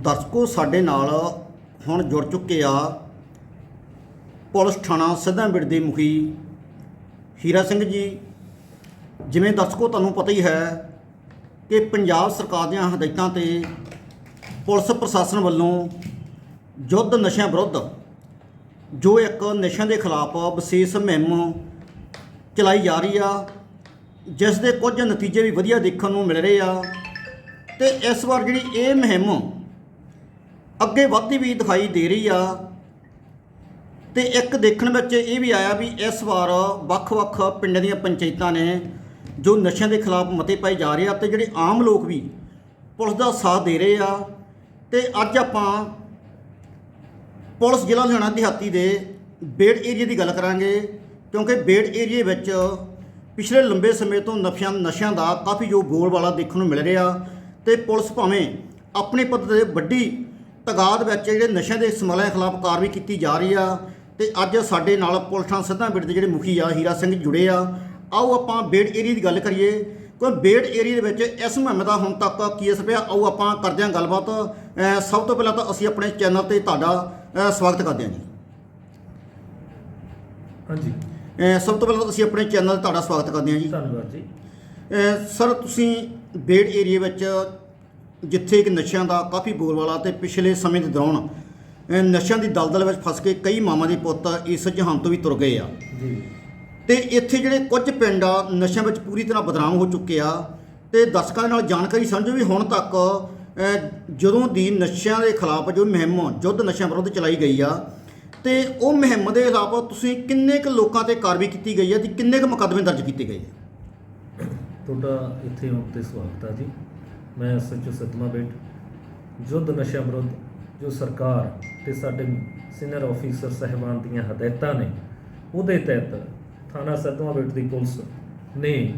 ਦਰਸ਼ਕੋ ਸਾਡੇ ਨਾਲ ਹੁਣ ਜੁੜ ਚੁੱਕੇ ਆ ਪੁਲਿਸ ਥਾਣਾ ਸਿੱਧਾਂਬਿੜ ਦੇ ਮੁਖੀ ਹੀਰਾ ਸਿੰਘ ਜੀ। ਜਿਵੇਂ ਦਰਸ਼ਕੋ ਤੁਹਾਨੂੰ ਪਤਾ ਹੀ ਹੈ ਕਿ ਪੰਜਾਬ ਸਰਕਾਰ ਦੀਆਂ ਹਦਾਇਤਾਂ ਤੇ ਪੁਲਿਸ ਪ੍ਰਸ਼ਾਸਨ ਵੱਲੋਂ ਯੁੱਧ ਨਸ਼ਿਆਂ ਵਿਰੁੱਧ ਜੋ ਇੱਕ ਨਸ਼ਿਆਂ ਦੇ ਖਿਲਾਫ ਵਿਸ਼ੇਸ਼ ਮੁਹਿੰਮ ਚਲਾਈ ਜਾ ਰਹੀ ਆ, ਜਿਸ ਦੇ ਕੁਝ ਨਤੀਜੇ ਵੀ ਵਧੀਆ ਦੇਖਣ ਨੂੰ ਮਿਲ ਰਹੇ ਆ। ਤੇ ਇਸ ਵਾਰ ਜਿਹੜੀ ਇਹ ਮੁਹਿੰਮ ਅੱਗੇ ਵੱਧਦੀ ਵੀ ਦਿਖਾਈ ਦੇ ਰਹੀ ਆ। ਤੇ ਇੱਕ ਦੇਖਣ ਵਿੱਚ ਇਹ ਵੀ ਆਇਆ ਵੀ ਇਸ ਵਾਰ ਵੱਖ-ਵੱਖ ਪਿੰਡਾਂ ਦੀਆਂ ਪੰਚਾਇਤਾਂ ਨੇ ਜੋ ਨਸ਼ਿਆਂ ਦੇ ਖਿਲਾਫ ਮਤੇ ਪਾਏ ਜਾ ਰਹੇ ਆ ਤੇ ਜਿਹੜੇ ਆਮ ਲੋਕ ਵੀ ਪੁਲਿਸ ਦਾ ਸਾਥ ਦੇ ਰਹੇ ਆ। ਤੇ ਅੱਜ ਆਪਾਂ ਪੁਲਿਸ ਜ਼ਿਲ੍ਹਾ ਲੁਧਿਆਣਾ ਦਿਹਾਤੀ ਦੇ ਬੇੜ ਏਰੀਆ ਦੀ ਗੱਲ ਕਰਾਂਗੇ, ਕਿਉਂਕਿ ਬੇੜ ਏਰੀਏ ਵਿੱਚ ਪਿਛਲੇ ਲੰਬੇ ਸਮੇਂ ਤੋਂ ਨਸ਼ਿਆਂ ਨਸ਼ਿਆਂ ਦਾ ਕਾਫੀ ਜੋ ਬੋਲ ਵਾਲਾ ਦੇਖਣ ਨੂੰ ਮਿਲ ਰਿਹਾ ਤੇ ਪੁਲਿਸ ਭਾਵੇਂ ਆਪਣੇ ਪੱਧਰ ਤੇ ਵੱਡੀ ਤਗਾਦ ਵਿੱਚ ਜਿਹੜੇ ਨਸ਼ਿਆਂ ਦੇ ਸਮਗਲਰਾਂ ਖਿਲਾਫ ਕਾਰਵਾਈ ਕੀਤੀ ਜਾ ਰਹੀ ਆ ਤੇ ਅੱਜ ਸਾਡੇ ਨਾਲ ਪੁਲਿਸ ਥਾਣਾ ਸਿੱਧਾਂਬਿੜ ਦੇ ਜਿਹੜੇ ਮੁਖੀ ਆ ਹੀਰਾ ਸਿੰਘ ਜੁੜੇ ਆ। ਆਓ ਆਪਾਂ ਬੇੜ ਏਰੀਆ ਦੀ ਗੱਲ ਕਰੀਏ। ਕੋਈ ਬੇੜ ਏਰੀਆ ਦੇ ਵਿੱਚ ਇਸ ਮੁਹਿੰਮ ਦਾ ਹੁਣ ਤੱਕ ਕੀ ਅਸਰ ਪਿਆ? ਆਓ ਆਪਾਂ ਕਰਦੇ ਹਾਂ ਗੱਲਬਾਤ। ਸਭ ਤੋਂ ਪਹਿਲਾਂ ਤਾਂ ਅਸੀਂ ਆਪਣੇ ਚੈਨਲ ਤੇ ਤੁਹਾਡਾ ਸਵਾਗਤ ਕਰਦੇ ਹਾਂ ਜੀ। ਹਾਂਜੀ। ਸਭ ਤੋਂ ਪਹਿਲਾਂ ਤਾਂ ਅਸੀਂ ਆਪਣੇ ਚੈਨਲ ਤੇ ਤੁਹਾਡਾ ਸਵਾਗਤ ਕਰਦੇ ਹਾਂ ਜੀ। ਧੰਨਵਾਦ ਜੀ। ਸਰ ਤੁਸੀਂ ਬੇੜ ਏਰੀਆ ਵਿੱਚ ਜਿੱਥੇ ਕਿ ਨਸ਼ਿਆਂ ਦਾ ਕਾਫੀ ਬੋਲਬਾਲਾ ਤੇ ਪਿਛਲੇ ਸਮੇਂ ਦੇ ਦੌਰਾਨ ਨਸ਼ਿਆਂ ਦੀ ਦਲਦਲ ਵਿੱਚ ਫਸ ਕੇ ਕਈ ਮਾਵਾਂ ਦੇ ਪੁੱਤ ਇਸ ਜਹਾਨ ਤੋਂ ਵੀ ਤੁਰ ਗਏ ਆ। ਜੀ। ਤੇ ਇੱਥੇ ਜਿਹੜੇ ਕੁਝ ਪਿੰਡ ਆ ਨਸ਼ਿਆਂ ਵਿੱਚ ਪੂਰੀ ਤਰ੍ਹਾਂ ਬਦਨਾਮ ਹੋ ਚੁੱਕੇ ਆ। ਤੇ ਦਰਸ਼ਕਾਂ ਦੇ ਨਾਲ ਜਾਣਕਾਰੀ ਸਾਂਝੋ ਵੀ ਹੁਣ ਤੱਕ ਜਦੋਂ ਦੀ ਨਸ਼ਿਆਂ ਦੇ ਖਿਲਾਫ ਜੋ ਮੁਹਿੰਮ ਯੁੱਧ ਨਸ਼ਿਆਂ ਵਿਰੁੱਧ ਚਲਾਈ ਗਈ ਆ ਤੇ ਉਹ ਮੁਹਿੰਮ ਦੇ ਖਿਲਾਫ ਤੁਸੀਂ ਕਿੰਨੇ ਕੁ ਲੋਕਾਂ ਤੇ ਕਾਰਵਾਈ ਕੀਤੀ ਗਈ ਆ ਤੇ ਕਿੰਨੇ ਕੁ ਮੁਕੱਦਮੇ ਦਰਜ ਕੀਤੇ ਗਏ ਆ? ਤੁਹਾਡਾ ਇੱਥੇ ਆਉਣ ਤੇ ਸਵਾਗਤ ਹੈ ਜੀ। ਮੈਂ ਸੱਚੋ ਸਤਮਾ ਬੇਟ ਯੁੱਧ ਨਸ਼ਾ ਵਿਰੁੱਧ ਜੋ ਸਰਕਾਰ ਤੇ ਸਾਡੇ ਸੀਨੀਅਰ ਆਫੀਸਰ ਸਹਿਬਾਨ ਦੀਆਂ ਹਦਾਇਤਾਂ ਨੇ, ਉਹਦੇ ਤਹਿਤ ਥਾਣਾ ਸਤਮਾ ਬੇਟ ਦੀ ਪੁਲਿਸ ਨੇ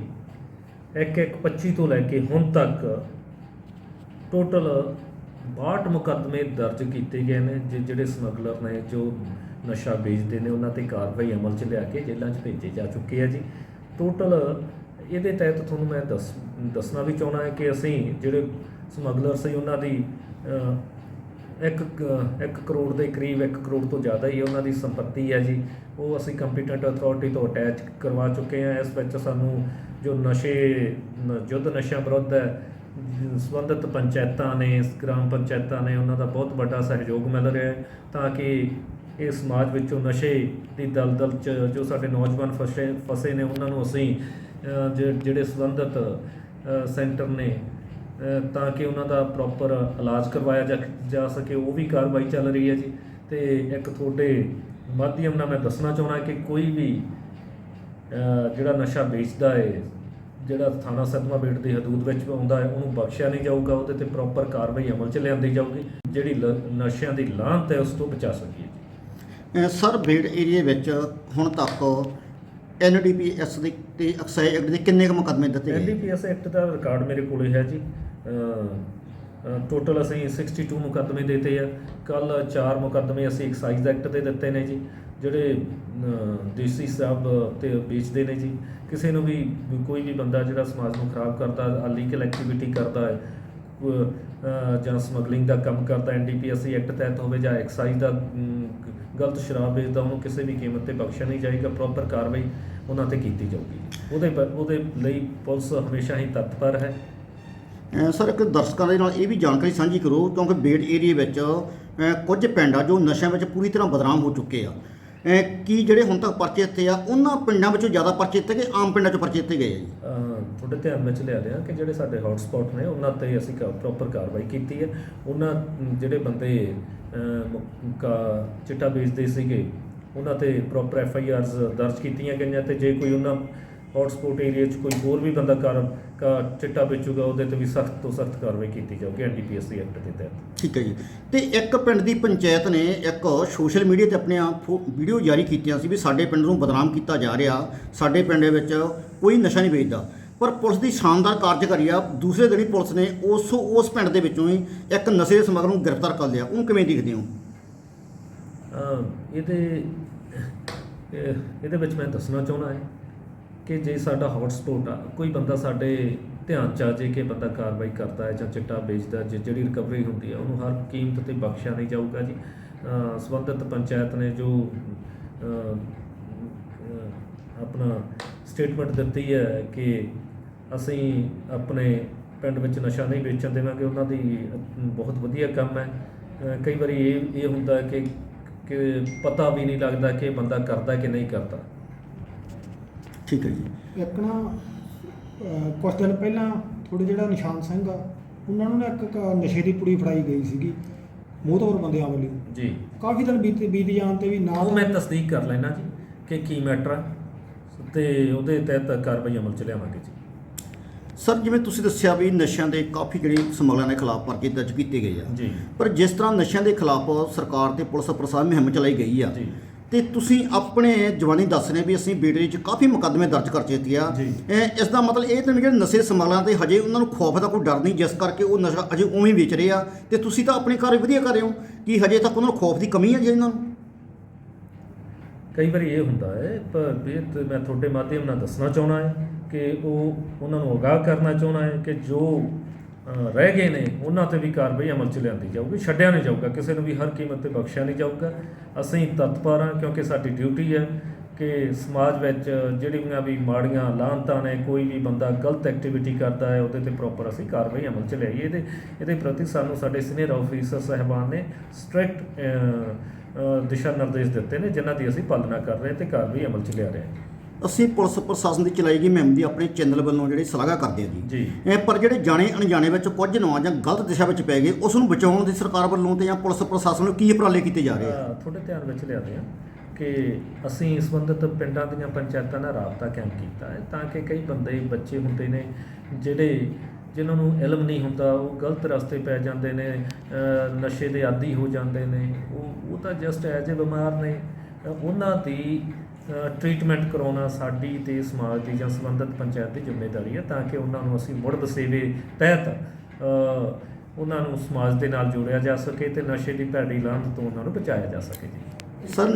ਇੱਕ ਇੱਕ 25 ਤੋਂ ਲੈ ਕੇ ਹੁਣ ਤੱਕ ਟੋਟਲ 62 ਮੁਕੱਦਮੇ ਦਰਜ ਕੀਤੇ ਗਏ ਨੇ, ਜਿ- ਜਿਹੜੇ ਸਮਗਲਰ ਨੇ, ਜੋ ਨਸ਼ਾ ਵੇਚਦੇ ਨੇ, ਉਹਨਾਂ ਤੇ ਕਾਰਵਾਈ ਅਮਲ 'ਚ ਲਿਆ ਕੇ ਜੇਲ੍ਹਾਂ 'ਚ ਭੇਜੇ ਜਾ ਚੁੱਕੇ ਆ ਜੀ। ਟੋਟਲ ਇਹਦੇ ਤਹਿਤ ਤੁਹਾਨੂੰ ਮੈਂ ਦੱਸ ਦੱਸਣਾ ਵੀ ਚਾਹਣਾ ਹੈ ਕਿ ਅਸੀਂ ਜਿਹੜੇ ਸਮਗਲਰ ਸੀ ਉਹਨਾਂ ਦੀ ਅ, ਇੱਕ ਕ- ਇੱਕ ਕਰੋੜ ਦੇ ਕਰੀਬ 1 ਕਰੋੜ ਤੋਂ ਜ਼ਿਆਦਾ ਹੀ ਉਹਨਾਂ ਦੀ ਸੰਪਤੀ ਹੈ ਜੀ। ਉਹ ਅਸੀਂ ਕੰਪੀਟੈਂਟ ਅਥਾਰਟੀ ਤੋਂ ਅਟੈਚ ਕਰਵਾ ਚੁੱਕੇ ਹਾਂ। ਇਸ ਵਿੱਚ ਸਾਨੂੰ ਜੋ ਨਸ਼ੇ ਨ- ਯੁੱਧ ਨਸ਼ਿਆਂ ਵਿਰੁੱਧ ਹੈ ਸੰਬੰਧਿਤ ਪੰਚਾਇਤਾਂ ਨੇ ਗ੍ਰਾਮ ਪੰਚਾਇਤਾਂ ਨੇ ਉਹਨਾਂ ਦਾ ਬਹੁਤ ਵੱਡਾ ਸਹਿਯੋਗ ਮਿਲ ਰਿਹਾ ਹੈ ਤਾਂ ਕਿ ਇਹ ਸਮਾਜ ਵਿੱਚੋਂ ਨਸ਼ੇ ਦੀ ਦਲਦਲ ਚ ਜੋ ਸਾਡੇ ਨੌਜਵਾਨ ਫਸੇ ਫਸੇ ਨੇ ਉਹਨਾਂ ਨੂੰ ਅਸੀਂ ਜਿਹੜੇ ਸੰਬੰਧਿਤ ਸੈਂਟਰ ਨੇ ਤਾਂ ਕਿ ਉਹਨਾਂ ਦਾ ਪ੍ਰੋਪਰ ਇਲਾਜ ਕਰਵਾਇਆ ਜਾ ਜਾ ਸਕੇ, ਉਹ ਵੀ ਕਾਰਵਾਈ ਚੱਲ ਰਹੀ ਹੈ ਜੀ। ਤੇ ਇੱਕ ਤੁਹਾਡੇ ਮਾਧਿਅਮ ਨਾਲ ਮੈਂ ਦੱਸਣਾ ਚਾਹੁੰਦਾ ਕਿ ਕੋਈ ਵੀ ਜਿਹੜਾ ਨਸ਼ਾ ਵੇਚਦਾ ਹੈ ਜਿਹੜਾ ਥਾਣਾ ਸਤਮਾ ਬੇਟ ਦੀ ਹਦੂਦ ਵਿੱਚ ਆਉਂਦਾ ਹੈ ਉਹਨੂੰ ਬਖਸ਼ਿਆ ਨਹੀਂ ਜਾਊਗਾ, ਉਹਦੇ ਤੇ ਪ੍ਰੋਪਰ ਕਾਰਵਾਈ ਅਮਲ 'ਚ ਲਿਆਂਦੀ ਜਾਊਗੀ, ਜਿਹੜੀ ਲ- ਨਸ਼ਿਆਂ ਦੀ ਲਾਂਤ ਹੈ, ਉਸ ਤੋਂ ਬਚਾ ਸਕੀਏ ਜੀ। ਸਰ ਬੇੜ ਏਰੀਆ ਵਿੱਚ ਹੁਣ ਤੱਕ ਐਨਡੀਪੀਐਸ ਦੇ ਤੇ ਐਕਸਾਈਜ਼ ਐਕਟ ਦੇ ਕਿੰਨੇ ਕੁ ਮੁਕੱਦਮੇ ਦਿੱਤੇ ਗਏ? ਐਨਡੀਪੀਐਸ ਐਕਟ ਦਾ ਰਿਕਾਰਡ ਮੇਰੇ ਕੋਲੇ ਹੈ ਜੀ। ਟੋਟਲ ਅਸੀਂ 62 ਮੁਕੱਦਮੇ ਦਿੱਤੇ ਆ। ਕੱਲ 4 ਮੁਕੱਦਮੇ ਅਸੀਂ ਐਕਸਾਈਜ਼ ਐਕਟ ਦੇ ਦਿੱਤੇ ਨੇ ਜੀ ਜਿਹੜੇ ਅ, ਦੇਸੀ ਸਾਹਿਬ ਤੇ ਵੇਚਦੇ ਨੇ ਜੀ। ਕਿਸੇ ਨੂੰ ਵੀ ਕੋਈ ਵੀ ਬੰਦਾ ਜਿਹੜਾ ਸਮਾਜ ਨੂੰ ਖਰਾਬ ਕਰਦਾ ਅਲੀਗਲ ਐਕਟੀਵਿਟੀ ਕਰਦਾ ਹੈ ਜਾਂ ਸਮਗਲਿੰਗ ਦਾ ਕੰਮ ਕਰਦਾ ਐਨਡੀਪੀਐਸ ਐਕਟ ਤਹਿਤ ਹੋਵੇ ਜਾਂ ਐਕਸਾਈਜ਼ ਦਾ ਗਲਤ ਸ਼ਰਾਬ ਵੇਚਦਾ ਉਹਨੂੰ ਕਿਸੇ ਵੀ ਕੀਮਤ ਤੇ ਬਖਸ਼ਿਆ ਨਹੀਂ ਜਾਏਗਾ ਪ੍ਰੋਪਰ ਕਾਰਵਾਈ ਉਹਨਾਂ ਤੇ ਕੀਤੀ ਜਾਊਗੀ। ਉਹਦੇ ਪਰ- ਉਹਦੇ ਲਈ ਪੁਲਿਸ ਹਮੇਸ਼ਾ ਹੀ ਤਤਪਰ ਹੈ। ਸਰ ਇੱਕ ਦਰਸ਼ਕਾਂ ਦੇ ਨਾਲ ਇਹ ਵੀ ਜਾਣਕਾਰੀ ਸਾਂਝੀ ਕਰੋ ਕਿਉਂਕਿ ਬੇੜ ਏਰੀਆ ਵਿੱਚ ਕੁਝ ਪਿੰਡ ਆ ਜੋ ਨਸ਼ਿਆਂ ਵਿੱਚ ਪੂਰੀ ਤਰ੍ਹਾਂ ਬਦਨਾਮ ਹੋ ਚੁੱਕੇ ਆ। ਕੀ ਜਿਹੜੇ ਹੁਣ ਤੱਕ ਪਰਚੇ ਦਿੱਤੇ ਆ ਉਹਨਾਂ ਪਿੰਡਾਂ ਵਿੱਚੋਂ ਜ਼ਿਆਦਾ ਪਰਚੇ ਦਿੱਤੇ ਗਏ ਆਮ ਪਿੰਡਾਂ 'ਚੋਂ ਪਰਚੇ ਦਿੱਤੇ ਗਏ ਆ ਜੀ? ਅਹ ਤੁਹਾਡੇ ਧਿਆਨ ਵਿੱਚ ਲਿਆ ਦਿਆਂ ਕਿ ਜਿਹੜੇ ਸਾਡੇ ਹੌਟ ਸਪੌਟ ਨੇ ਉਹਨਾਂ ਤੇ ਅਸੀਂ ਪ੍ਰੋਪਰ ਕਾਰਵਾਈ ਕੀਤੀ ਹੈ। ਉਹਨਾਂ ਅਮ, ਜਿਹੜੇ ਬੰਦੇ ਅਹ, ਮ- ਕਾ- ਚਿੱਟਾ ਵੇਚਦੇ ਸੀਗੇ ਉਹਨਾਂ ਤੇ ਪ੍ਰੋਪਰ ਐਫ ਆਈ ਆਰਸ ਦਰਜ ਕੀਤੀਆਂ ਗਈਆਂ ਤੇ ਜੇ ਕੋਈ ਉਹਨਾਂ ਹੌਟ ਸਪੌਟ ਏਰੀਆ 'ਚ ਕੋਈ ਹੋਰ ਵੀ ਬੰਦਾ ਕਾਰ ਚਿੱਟਾ ਵੇਚੂਗਾ ਉਹਦੇ ਤੇ ਵੀ ਸਖਤ ਤੋਂ ਸਖਤ ਕਾਰਵਾਈ ਕੀਤੀ ਜਾਊਗੀ ਐਨਡੀਪੀਐਸ ਐਕਟ ਦੇ ਤਹਿਤ। ਠੀਕ ਹੈ ਜੀ। ਤੇ ਇੱਕ ਪਿੰਡ ਦੀ ਪੰਚਾਇਤ ਨੇ ਇੱਕ ਸੋਸ਼ਲ ਮੀਡੀਆ ਤੇ ਆਪਣੀਆਂ ਫੋ- ਵੀਡੀਓ ਜਾਰੀ ਕੀਤੀਆਂ ਸੀ ਵੀ ਸਾਡੇ ਪਿੰਡ ਨੂੰ ਬਦਨਾਮ ਕੀਤਾ ਜਾ ਰਿਹਾ ਸਾਡੇ ਪਿੰਡ ਦੇ ਵਿੱਚ ਕੋਈ ਨਸ਼ਾ ਨਹੀਂ ਵੇਚਦਾ। ਪਰ ਪੁਲਿਸ ਦੀ ਸ਼ਾਨਦਾਰ ਕਾਰਜਕਾਰੀ ਆ ਦੂਸਰੇ ਦਿਨ ਹੀ ਪੁਲਿਸ ਨੇ ਉਸ ਉਸ ਪਿੰਡ ਦੇ ਵਿੱਚੋਂ ਹੀ ਇੱਕ ਨਸ਼ੇ ਦੇ ਸਮਗਲਰ ਨੂੰ ਗ੍ਰਿਫਤਾਰ ਕਰ ਲਿਆ। ਉਹਨੂੰ ਕਿਵੇਂ ਦੇਖਦੇ ਹੋ? ਇਹਦੇ ਇਹ- ਇਹਦੇ ਵਿੱਚ ਮੈਂ ਦੱਸਣਾ ਚਾਹੁੰਦਾ ਹੈ ਕਿ ਜੇ ਸਾਡਾ ਹੌਟ ਆ ਕੋਈ ਬੰਦਾ ਸਾਡੇ ਧਿਆਨ ਚ ਆ ਜੇ ਕਿ ਬੰਦਾ ਕਾਰਵਾਈ ਕਰਦਾ ਹੈ ਜਾਂ ਚਿੱਟਾ ਵੇਚਦਾ ਜੇ ਜਿਹੜੀ ਰਿਕਵਰੀ ਹੁੰਦੀ ਹੈ ਉਹਨੂੰ ਹਰ ਕੀਮਤ ਤੇ ਬਖਸ਼ਿਆ ਨਹੀਂ ਜਾਊਗਾ ਜੀ। ਅ, ਸੰਬੰਧਿਤ ਪੰਚਾਇਤ ਨੇ ਜੋ ਆਪਣਾ ਸਟੇਟਮੈਂਟ ਦਿੱਤੀ ਹੈ ਕਿ ਅਸੀਂ ਆਪਣੇ ਪਿੰਡ ਵਿੱਚ ਨਸ਼ਾ ਨਹੀਂ ਵੇਚਣ ਦੇਵਾਂਗੇ ਉਹਨਾਂ ਦੀ ਬਹੁਤ ਵਧੀਆ ਕੰਮ ਹੈ। ਕਈ ਵਾਰੀ ਇਹ ਇਹ ਹੁੰਦਾ ਕਿ ਕਿ ਪਤਾ ਵੀ ਨਹੀਂ ਲੱਗਦਾ ਕਿ ਇਹ ਬੰਦਾ ਕਰਦਾ ਕਿ ਨਹੀਂ ਕਰਦਾ। ਠੀਕ ਹੈ ਜੀ। ਇੱਕ ਨਾ ਅਹ, ਕੁਛ ਦਿਨ ਪਹਿਲਾਂ ਥੋੜੇ ਜਿਹੜਾ ਨਿਸ਼ਾਨ ਸਿੰਘ ਆ ਉਹਨਾਂ ਨੂੰ ਨਾ ਇੱਕ ਨਸ਼ੇ ਦੀ ਪੁੜੀ ਫੜਾਈ ਗਈ ਸੀਗੀ ਮੋਹਤਵਰ ਬੰਦਿਆਂ ਵੱਲੋਂ। ਜੀ। ਕਾਫੀ ਦਿਨ ਬੀਤ ਬੀਤ ਜਾਣ ਤੇ ਵੀ ਨਾ ਉਹ ਮੈਂ ਤਸਦੀਕ ਕਰ ਲੈਣਾ ਜੀ ਕਿ ਕੀ ਮੈਟਰ ਆ ਤੇ ਉਹਦੇ ਤਹਿਤ ਕਾਰਵਾਈ ਅਮਲ ਚ ਲਿਆਵਾਂਗੇ ਜੀ। ਸਰ ਜਿਵੇਂ ਤੁਸੀਂ ਦੱਸਿਆ ਵੀ ਨਸ਼ਿਆਂ ਦੇ ਕਾਫੀ ਜਿਹੜੇ ਸਮਗਲਰਾਂ ਦੇ ਖਿਲਾਫ ਪਰਚੇ ਦਰਜ ਕੀਤੇ ਗਏ ਆ। ਪਰ ਜਿਸ ਤਰ੍ਹਾਂ ਨਸ਼ਿਆਂ ਦੇ ਖਿਲਾਫ ਸਰਕਾਰ ਤੇ ਪੁਲਿਸ ਪ੍ਰਸ਼ਾਸਨ ਮੁਹਿੰਮ ਚਲਾਈ ਗਈ ਆ ਤੇ ਤੁਸੀਂ ਆਪਣੇ ਜਵਾਨੀ ਦੱਸ ਰਹੇ ਵੀ ਅਸੀਂ ਬੀੜੇ 'ਚ ਕਾਫੀ ਮੁਕੱਦਮੇ ਦਰਜ ਕਰ ਚੁੱਕੇ ਆ। ਇਸ ਦਾ ਮਤਲਬ ਇਹ ਤਾਂ ਨਹੀਂ ਜਿਹੜੇ ਨਸ਼ੇ ਸਮਗਲਰਾਂ ਤੇ ਹਜੇ ਉਹਨਾਂ ਨੂੰ ਖੌਫ ਦਾ ਕੋਈ ਡਰ ਨਹੀਂ ਜਿਸ ਕਰਕੇ ਉਹ ਨਸ਼ਾ ਅਜੇ ਉਵੇਂ ਵੇਚ ਰਹੇ ਆ। ਤੇ ਤੁਸੀਂ ਤਾਂ ਆਪਣੀ ਕਾਰਵਾਈ ਵਧੀਆ ਕਰ ਰਹੇ ਹੋ ਕਿ ਹਜੇ ਤੱਕ ਉਹਨਾਂ ਨੂੰ ਖੌਫ ਦੀ ਕਮੀ ਹੈ ਜੀ ਇਹਨਾਂ ਨੂੰ? ਕਈ ਵਾਰੀ ਇਹ ਹੁੰਦਾ ਹੈ ਪਰ ਮੈਂ ਤੁਹਾਡੇ ਮਾਧਿਅਮ ਨਾਲ ਦੱਸਣਾ ਚਾਹਣਾ ਹੈ। ਕਿ ਉਹ ਉਹਨਾਂ ਨੂੰ ਅਗਾਹ ਕਰਨਾ ਚਾਹੁੰਦਾ ਹੈ ਕਿ ਜੋ ਰਹਿ ਗਏ ਨੇ, ਉਹਨਾਂ ਤੇ ਵੀ ਕਾਰਵਾਈ ਅਮਲ ਚ ਲਿਆਂਦੀ ਜਾਊਗੀ, ਛੱਡਿਆ ਨਹੀਂ ਜਾਊਗਾ, ਕਿਸੇ ਨੂੰ ਵੀ ਹਰ ਕੀਮਤ ਤੇ ਬਖਸ਼ਿਆ ਨਹੀਂ ਜਾਊਗਾ। ਅਸੀਂ ਤਤਪਰ ਹਾਂ, ਕਿਉਂਕਿ ਸਾਡੀ ਡਿਊਟੀ ਹੈ ਕਿ ਸਮਾਜ ਵਿੱਚ ਜਿਹੜੀਆਂ ਵੀ ਮਾੜੀਆਂ ਲਾਹਨਤਾਂ ਨੇ, ਕੋਈ ਵੀ ਬੰਦਾ ਗਲਤ ਐਕਟੀਵਿਟੀ ਕਰਦਾ ਹੈ, ਉਹਦੇ ਤੇ ਪ੍ਰੋਪਰ ਅਸੀਂ ਕਾਰਵਾਈ ਅਮਲ ਚ ਲਿਆਈਏ। ਇਹਦੇ ਇਹਦੇ ਪ੍ਰਤੀ ਸਾਨੂੰ ਸਾਡੇ ਸੀਨੀਅਰ ਆਫੀਸਰ ਸਾਹਿਬਾਨ ਨੇ ਸਟ੍ਰਿਕਟ ਦਿਸ਼ਾ ਨਿਰਦੇਸ਼ ਦਿੱਤੇ ਨੇ, ਜਿਨ੍ਹਾਂ ਦੀ ਅਸੀਂ ਪਾਲਣਾ ਕਰ ਰਹੇ ਤੇ ਕਾਰਵਾਈ ਅਮਲ ਚ ਲਿਆ ਰਹੇ ਹਾਂ। ਅਸੀਂ ਪੁਲਿਸ ਪ੍ਰਸ਼ਾਸਨ ਦੀ ਚਲਾਈ ਗਈ ਮੁਹਿੰਮ ਦੀ ਆਪਣੇ ਚੈਨਲ ਵੱਲੋਂ ਜਿਹੜੀ ਸਲਾਘਾ ਕਰਦੇ ਆ ਜੀ। ਜੀ। ਇਹ ਪਰ ਜਿਹੜੇ ਜਾਣੇ ਅਣਜਾਣੇ ਵਿੱਚ ਕੁਝ ਨੌਜਵਾਨ ਗਲਤ ਦਿਸ਼ਾ ਵਿੱਚ ਪੈ ਗਏ ਉਸ ਨੂੰ ਬਚਾਉਣ ਦੀ ਸਰਕਾਰ ਵੱਲੋਂ ਤੇ ਜਾਂ ਪੁਲਿਸ ਪ੍ਰਸ਼ਾਸਨ ਵੱਲੋਂ ਕੀ ਉਪਰਾਲੇ ਕੀਤੇ ਜਾ ਰਹੇ ਆ? ਅ, ਤੁਹਾਡੇ ਧਿਆਨ ਵਿੱਚ ਲਿਆਉਂਦੇ ਹਾਂ ਕਿ ਅਸੀਂ ਸੰਬੰਧਿਤ ਪਿੰਡਾਂ ਦੀਆਂ ਪੰਚਾਇਤਾਂ ਨਾਲ ਰਾਬਤਾ ਕਾਇਮ ਕੀਤਾ ਹੈ ਤਾਂ ਕਿ ਕਈ ਬੰਦੇ ਬੱਚੇ ਹੁੰਦੇ ਨੇ ਜਿਹੜੇ ਜਿਨ੍ਹਾਂ ਨੂੰ ਇਲਮ ਨਹੀਂ ਹੁੰਦਾ ਉਹ ਗਲਤ ਰਸਤੇ ਪੈ ਜਾਂਦੇ ਨੇ ਅ, ਨਸ਼ੇ ਦੇ ਆਦੀ ਹੋ ਜਾਂਦੇ ਨੇ ਉਹ ਉਹ ਤਾਂ ਜਸਟ ਐਜ ਏ ਬਿਮਾਰ ਨੇ। ਅ, ਉਹਨਾਂ ਦੀ ਟ੍ਰੀਟਮੈਂਟ ਕਰਾਉਣਾ ਸਾਡੀ ਤੇ ਸਮਾਜ ਦੀ ਜਾਂ ਸੰਬੰਧਿਤ ਪੰਚਾਇਤ ਦੀ ਜ਼ਿੰਮੇਵਾਰੀ ਹੈ ਤਾਂ ਕਿ ਉਹਨਾਂ ਨੂੰ ਅਸੀਂ ਮੁੜ ਵਸੇਵੇ ਤਹਿਤ ਉਹਨਾਂ ਨੂੰ ਸਮਾਜ ਦੇ ਨਾਲ ਜੋੜਿਆ ਜਾ ਸਕੇ ਤੇ ਨਸ਼ੇ ਦੀ ਭੈੜੀ ਲਾਹਨਤ ਤੋਂ ਉਹਨਾਂ ਨੂੰ ਬਚਾਇਆ ਜਾ ਸਕੇ ਜੀ। ਸਰ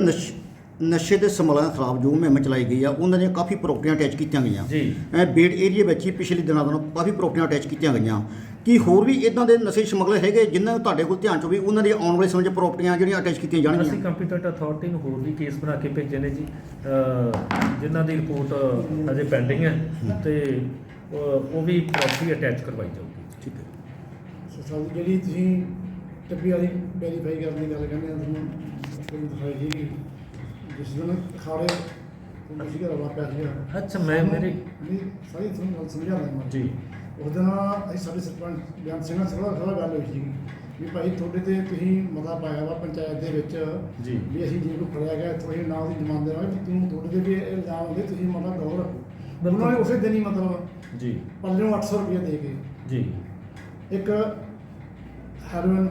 ਨਸ਼ ਦੇ ਸਮਗਲਰਾਂ ਖਿਲਾਫ ਜੋ ਮੁਹਿੰਮ ਚਲਾਈ ਗਈ ਆ ਉਹਨਾਂ ਦੀਆਂ ਕਾਫੀ ਪ੍ਰੋਪਰਟੀਆਂ ਅਟੈਚ ਕੀਤੀਆਂ ਗਈਆਂ। ਜੀ। ਬੇੜ ਏਰੀਆ ਵਿੱਚ ਹੀ ਪਿਛਲੇ ਦਿਨਾਂ ਤੋਂ ਕਾਫੀ ਪ੍ਰੋਪਰਟੀਆਂ ਅਟੈਚ ਕੀਤੀਆਂ ਗਈਆਂ। ਕੀ ਹੋਰ ਵੀ ਇਦਾਂ ਦੇ ਨਸ਼ੇ ਸਮਗਲਰ ਹੈਗੇ ਜਿਨ੍ਹਾਂ ਨੂੰ ਤੁਹਾਡੇ ਕੋਲ ਧਿਆਨ ਚ ਹੋਵੇ ਉਹਨਾਂ ਦੀ ਆਉਣ ਵਾਲੇ ਸਮੇਂ 'ਚ ਪ੍ਰੋਪਰਟੀਆਂ ਜਿਹੜੀਆਂ ਅਟੈਚ ਕੀਤੀਆਂ ਅਸੀਂ ਜਾਣਗੀਆਂ ਕੰਪੀਟੈਂਟ ਅਥਾਰਟੀ ਨੂੰ ਹੋਰ ਵੀ ਕੇਸ ਬਣਾ ਕੇ ਭੇਜੇ ਨੇ ਜੀ। ਅ, ਜਿਨ੍ਹਾਂ ਦੀ ਰਿਪੋਰਟ ਅਜੇ ਪੈਂਡਿੰਗ ਹੈ ਤੇ ਉਹ ਵੀ ਪ੍ਰੋਪਰਟੀ ਅਟੈਚ ਕਰਵਾਈ ਜਾਊਗੀ। ਠੀਕ ਹੈ। ਸਰ ਜਿਹੜੀ ਤੁਸੀਂ ਟੱਪੀ ਵਾਲੀ ਵੈਰੀਫਾਈ ਕਰਨ ਦੀ ਗੱਲ ਕਹਿੰਦੇ ਆ ਤੁਹਾਨੂੰ ਕੋਈ ਦਿਖਾਈ ਜੀ ਜਿਸ ਦਿਨ ਖਾੜੇ ਤੁਹਾਨੂੰ ਸੀਗਾ ਰਵਾ ਪਿਆ ਸੀਗਾ ਅੱਛਾ, ਮੈਂ ਮੇਰੀ- ਨਹੀਂ ਸਾਰੀ ਤੁਹਾਨੂੰ ਗੱਲ ਸਮਝਾ ਰਿਹਾ ਮੈਂ ਜੀ। ਉਸ ਦਿਨ ਅਸੀਂ ਸਾਡੇ ਸਰਪੰਚ ਬਿਆਨ ਸਿੰਘ ਨਾਲ ਸਲਾਹ ਸਲਾਹ ਗੱਲ ਹੋਈ ਸੀ ਵੀ ਭਾਈ ਤੁਹਾਡੇ ਤੇ ਤੁਸੀਂ ਮਤਾ ਪਾਇਆ ਵਾ ਪੰਚਾਇਤ ਦੇ ਵਿੱਚ ਜੀ। ਵੀ ਅਸੀਂ ਜੇ ਕੋਈ ਫੜਿਆ ਗਿਆ ਤੁਸੀਂ ਨਾ ਉਹਦੀ ਜ਼ਮਾਨਤ ਦੇਵਾਂਗੇ ਵੀ ਤੂੰ ਤੁਹਾਡੇ ਤੇ ਵੀ ਇਲਜ਼ਾਮ ਹੁੰਦੇ ਤੁਸੀਂ ਮਤਾ ਗੌਰ ਰੱਖੋ। ਉਹਨਾਂ ਨੇ ਉਸੇ ਦਿਨ ਹੀ ਮਤਲਬ ਜੀ। ਪੱਲਿਓਂ 800 ਰੁਪਏ ਦੇ ਕੇ ਜੀ। ਇੱਕ ਹੈਰੋਇਨ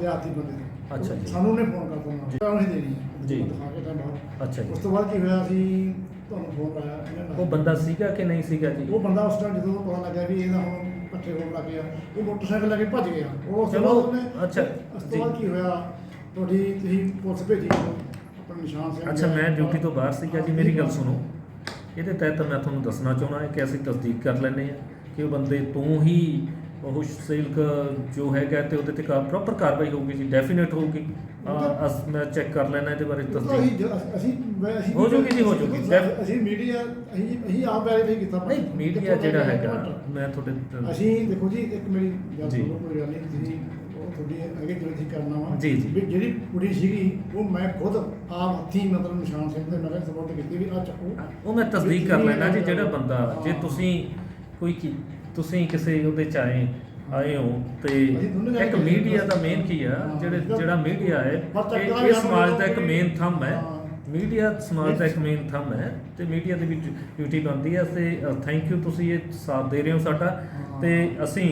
ਲਿਆਤੀ ਬੰਦੇ ਨੇ। ਅੱਛਾ ਜੀ। ਸਾਨੂੰ ਉਹਨੇ ਫੋਨ ਕਰਤਾ ਨਾ। ਉਹਨੇ ਦੇਣੀ ਹੈ ਜੀ। ਦਿਖਾ ਕੇ ਤਾਂ ਬਾਹਰ। ਅੱਛਾ ਉਸ ਜੀ ਤੋਂ ਬਾਅਦ ਕੀ ਹੋਇਆ ਅਸੀਂ ਤੁਹਾਨੂੰ ਫੋਨ ਲਾਇਆ ਇਹਨਾਂ ਨੇ। ਉਹ ਬੰਦਾ ਸੀਗਾ ਕਿ ਨਹੀਂ ਸੀਗਾ ਜੀ? ਉਹ ਬੰਦਾ ਉਸ ਟਾਈਮ ਜਦੋਂ ਪਤਾ ਲੱਗਿਆ ਵੀ ਇਹਦਾ ਹੁਣ ਇਕੱਠੇ ਹੋਣ ਲੱਗ ਗਿਆ ਉਹ ਮੋਟਰਸਾਈਕਲ ਲੈ ਕੇ ਭੱਜ ਗਿਆ। ਉਹ ਉਸ ਤੋਂ ਚਲੋ, ਬਾਅਦ ਉਹਨੇ ਅੱਛਾ, ਉਸ ਤੋਂ ਬਾਅਦ ਕੀ ਹੋਇਆ? ਤੁਹਾਡੀ ਤੁਸੀਂ ਪੁਲਿਸ ਭੇਜੀ ਆਪਣਾ ਨਿਸ਼ਾਨ ਸਿੰਘ ਅੱਛਾ ਮੈਂ ਡਿਊਟੀ ਤੋਂ ਬਾਹਰ ਸੀਗਾ ਜੀ ਮੇਰੀ ਗੱਲ ਸੁਣੋ। ਇਹਦੇ ਤਹਿਤ ਮੈਂ ਤੁਹਾਨੂੰ ਦੱਸਣਾ ਚਾਹੁੰਦਾ ਕਿ ਅਸੀਂ ਤਸਦੀਕ ਕਰ ਲੈਂਦੇ ਹਾਂ ਕਿ ਉਹ ਬੰਦੇ ਤੋਂ ਹੀ ਉਹ ਸਿਲਕ ਜੋ ਹੈਗਾ ਤੇ ਉਹਦੇ ਤੇ ਪ੍ਰੋਪਰ ਕਾਰਵਾਈ ਹੋਊਗੀ ਜੀ ਡੈਫੀਨੇਟ ਹੋਊਗੀ। ਅਸ ਮੈਂ ਚੈੱਕ ਕਰ ਲੈਣਾ ਇਹਦੇ ਬਾਰੇ ਤਸਦੀਕ। ਅਸੀਂ ਹੋ ਜਾਊਗੀ ਜੀ, ਹੋ ਜਾਊਗੀ। ਅਸੀਂ- ਮੀਡੀਆ ਅਸੀਂ ਅਸੀਂ ਆਪ ਵੈਰੀਫਾਈ ਕੀਤਾ ਨਹੀਂ ਮੀਡੀਆ ਜਿਹੜਾ ਹੈਗਾ ਮੈਂ ਤੁਹਾਡੇ ਅਸੀਂ ਦੇਖੋ ਜੀ ਇੱਕ ਮੇਰੀ ਗੱਲ। ਸੁਣੋ ਕੋਈ ਗੱਲ ਨਹੀਂ ਤੁਸੀਂ ਤੁਹਾਡੀ ਅੱਗੇ ਜਿਹੜੀ ਤੁਸੀਂ ਕਰਨਾ ਵਾ ਜੀ, ਜੀ। ਵੀ ਜਿਹੜੀ ਕੁੜੀ ਸੀਗੀ ਉਹ ਮੈਂ ਖੁਦ ਆਪ ਹੱਥੀਂ ਮਤਲਬ ਨਿਸ਼ਾਨ ਸਿੰਘ ਦੇ ਨਾਲ ਸਪੋਰਟ ਕੀਤੀ ਵੀ ਆ ਚੱਕੋ। ਉਹ ਮੈਂ ਤਸਦੀਕ ਕਰ ਲੈਣਾ ਜੀ ਜਿਹੜਾ ਬੰਦਾ ਜੇ ਤੁਸੀਂ ਕੋਈ ਕੀ ਤੁਸੀਂ ਕਿਸੇ ਉਹਦੇ ਚ ਆਏ ਆਏ ਹੋ ਤੇ ਇੱਕ ਮੀਡੀਆ ਦਾ। ਮੇਨ ਕੀ ਆ। ਜਿਹੜੇ ਜਿਹੜਾ ਮੀਡੀਆ ਹੈ ਇਹ ਸਮਾਜ ਦਾ ਇੱਕ ਮੇਨ ਥੰਮ ਹੈ। ਮੀਡੀਆ ਸਮਾਜ ਦਾ ਇੱਕ ਮੇਨ ਥੰਮ ਹੈ ਤੇ ਮੀਡੀਆ ਦੀ ਵੀ ਡਿਊਟੀ ਬਣਦੀ ਹੈ ਤੇ ਥੈਂਕ ਯੂ ਤੁਸੀਂ ਇਹ ਸਾਥ ਦੇ ਰਹੇ ਹੋ ਸਾਡਾ। ਤੇ ਅਸੀਂ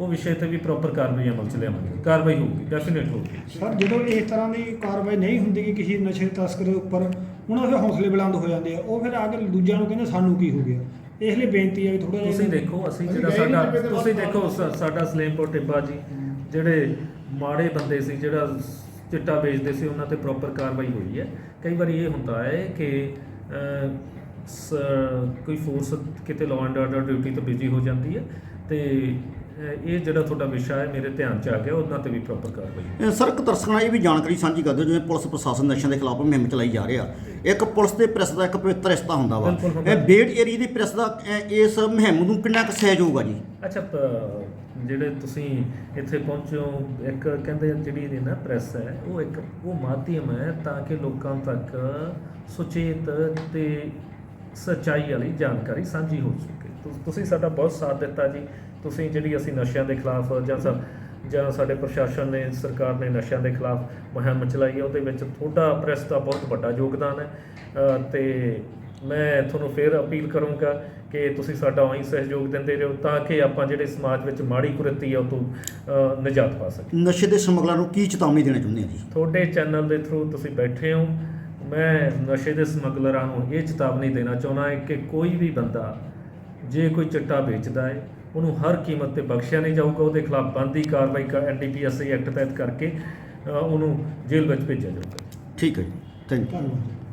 ਉਹ ਵਿਸ਼ੇ ਤੇ ਵੀ ਪ੍ਰੋਪਰ ਕਾਰਵਾਈ ਅਮਲ ਚ ਲਿਆਵਾਂਗੇ ਕਾਰਵਾਈ ਹੋਊਗੀ ਡੈਫੀਨੇਟ ਹੋਊਗੀ ਸਰ ਜਦੋਂ ਇਸ ਤਰ੍ਹਾਂ ਦੀ ਕਾਰਵਾਈ ਨਹੀਂ ਹੁੰਦੀ ਕਿ ਕਿਸੇ ਨਸ਼ੇ ਤਸਕਰ ਉੱਪਰ ਉਹਨਾਂ ਦੇ ਹੌਸਲੇ ਬੁਲੰਦ ਹੋ ਜਾਂਦੇ ਆ ਉਹ ਫਿਰ ਆ ਕੇ ਦੂਜਿਆਂ ਨੂੰ ਕਹਿੰਦੇ ਸਾਨੂੰ ਕੀ ਹੋ ਗਿਆ ਇਸ ਲਈ ਬੇਨਤੀ ਹੈ ਵੀ ਥੋੜਾ ਤੁਸੀਂ ਦੇਖੋ ਅਸੀਂ ਜਿਹੜਾ ਸਾਡਾ ਤੁਸੀਂ ਦੇਖੋ ਸਾ- ਸਾਡਾ ਸਲੇਮਪੁਰ ਟਿੱਬਾ ਜੀ ਜਿਹੜੇ ਮਾੜੇ ਬੰਦੇ ਸੀ ਜਿਹੜਾ ਚਿੱਟਾ ਵੇਚਦੇ ਸੀ ਉਹਨਾਂ ਤੇ ਪ੍ਰੋਪਰ ਕਾਰਵਾਈ ਹੋਈ ਹੈ। ਕਈ ਵਾਰੀ ਇਹ ਹੁੰਦਾ ਹੈ ਕਿ ਅਹ, ਸ- ਕੋਈ ਫੋਰਸ ਕਿਤੇ ਲਾਅ ਐਂਡ ਆਰਡਰ ਡਿਊਟੀ ਤੇ ਬਿਜ਼ੀ ਹੋ ਜਾਂਦੀ ਹੈ ਤੇ ਇਹ ਜਿਹੜਾ ਤੁਹਾਡਾ ਵਿਸ਼ਾ ਹੈ ਮੇਰੇ ਧਿਆਨ ਚ ਆ ਗਿਆ ਉਹਨਾਂ ਤੇ ਵੀ ਪ੍ਰੋਪਰ ਕਾਰਵਾਈ ਇਹ ਸਰ ਇੱਕ ਦਰਸ਼ਕਾਂ ਨਾਲ ਇਹ ਵੀ ਜਾਣਕਾਰੀ ਸਾਂਝੀ ਕਰਦੇ ਹੋ ਜਿਵੇਂ ਪੁਲਿਸ ਪ੍ਰਸ਼ਾਸਨ ਨਸ਼ਿਆਂ ਦੇ ਖਿਲਾਫ ਮੁਹਿੰਮ ਚਲਾਈ ਜਾ ਰਿਹਾ। ਇੱਕ ਪੁਲਿਸ ਤੇ ਪ੍ਰੈਸ ਦਾ ਇੱਕ ਪਵਿੱਤਰ ਰਿਸ਼ਤਾ ਹੁੰਦਾ ਵਾ। ਇਹ ਬੇੜ ਏਰੀਆ ਦੀ ਪ੍ਰੈਸ ਦਾ ਇਹ- ਇਸ ਮੁਹਿੰਮ ਨੂੰ ਕਿੰਨਾ ਕੁ ਸਹਿਯੋਗ ਆ ਜੀ? ਅੱਛਾ ਜਿਹੜੇ ਤੁਸੀਂ ਇੱਥੇ ਪਹੁੰਚੋ ਇੱਕ ਕਹਿੰਦੇ ਜਿਹੜੀ ਇਹਦੀ ਨਾ ਪ੍ਰੈਸ ਹੈ ਉਹ ਇੱਕ ਉਹ ਮਾਧਿਅਮ ਹੈ ਤਾਂ ਕਿ ਲੋਕਾਂ ਤੱਕ ਸੁਚੇਤ ਤੇ ਸੱਚਾਈ ਵਾਲੀ ਜਾਣਕਾਰੀ ਸਾਂਝੀ ਹੋ ਸਕੇ। ਤੁਸੀਂ ਸਾਡਾ ਬਹੁਤ ਸਾਥ ਦਿੱਤਾ ਜੀ। ਤੁਸੀਂ ਜਿਹੜੀ ਅਸੀਂ ਨਸ਼ਿਆਂ ਦੇ ਖਿਲਾਫ ਜਾਂ ਸਾ- ਜਾਂ ਸਾਡੇ ਪ੍ਰਸ਼ਾਸਨ ਨੇ ਸਰਕਾਰ ਨੇ ਨਸ਼ਿਆਂ ਦੇ ਖਿਲਾਫ ਮੁਹਿੰਮ ਚਲਾਈ ਹੈ ਉਹਦੇ ਵਿੱਚ ਤੁਹਾਡਾ ਪ੍ਰੈਸ ਦਾ ਬਹੁਤ ਵੱਡਾ ਯੋਗਦਾਨ ਹੈ। ਤੇ ਮੈਂ ਤੁਹਾਨੂੰ ਫੇਰ ਅਪੀਲ ਕਰੂੰਗਾ ਕਿ ਤੁਸੀਂ ਸਾਡਾ ਉਹੀ ਸਹਿਯੋਗ ਦਿੰਦੇ ਰਹੋ ਤਾਂ ਕਿ ਆਪਾਂ ਜਿਹੜੇ ਸਮਾਜ ਵਿੱਚ ਮਾੜੀ ਕੁਰਤੀ ਹੈ ਉਹ ਤੋਂ ਨਿਜਾਤ ਪਾ ਸਕੀਏ। ਨਸ਼ੇ ਦੇ ਸਮਗਲਰਾਂ ਨੂੰ ਕੀ ਚੇਤਾਵਨੀ ਦੇਣਾ ਚਾਹੁੰਦੇ ਆ ਜੀ? ਤੁਹਾਡੇ ਚੈਨਲ ਦੇ ਥਰੂ ਤੁਸੀਂ ਬੈਠੇ ਹੋ। ਮੈਂ ਨਸ਼ੇ ਦੇ ਸਮਗਲਰਾਂ ਨੂੰ ਇਹ ਚੇਤਾਵਨੀ ਦੇਣਾ ਚਾਹੁੰਦਾ ਹਾਂ ਕਿ ਕੋਈ ਵੀ ਬੰਦਾ ਜੇ ਕੋਈ ਚਿੱਟਾ ਵੇਚਦਾ ਹੈ ਉਹਨੂੰ ਹਰ ਕੀਮਤ ਤੇ ਬਖਸ਼ਿਆ ਨਹੀਂ ਜਾਊਗਾ ਉਹਦੇ ਖਿਲਾਫ ਬਣਦੀ ਕਾਰਵਾਈ ਕਰ ਐਨਡੀਪੀਐਸ ਐਕਟ ਤਹਿਤ ਕਰਕੇ ਉਹਨੂੰ ਜੇਲ੍ਹ ਵਿੱਚ ਭੇਜਿਆ ਜਾਊਗਾ। ਠੀਕ ਹੈ ਜੀ ਥੈਂਕ ਯੂ ਧੰਨਵਾਦ।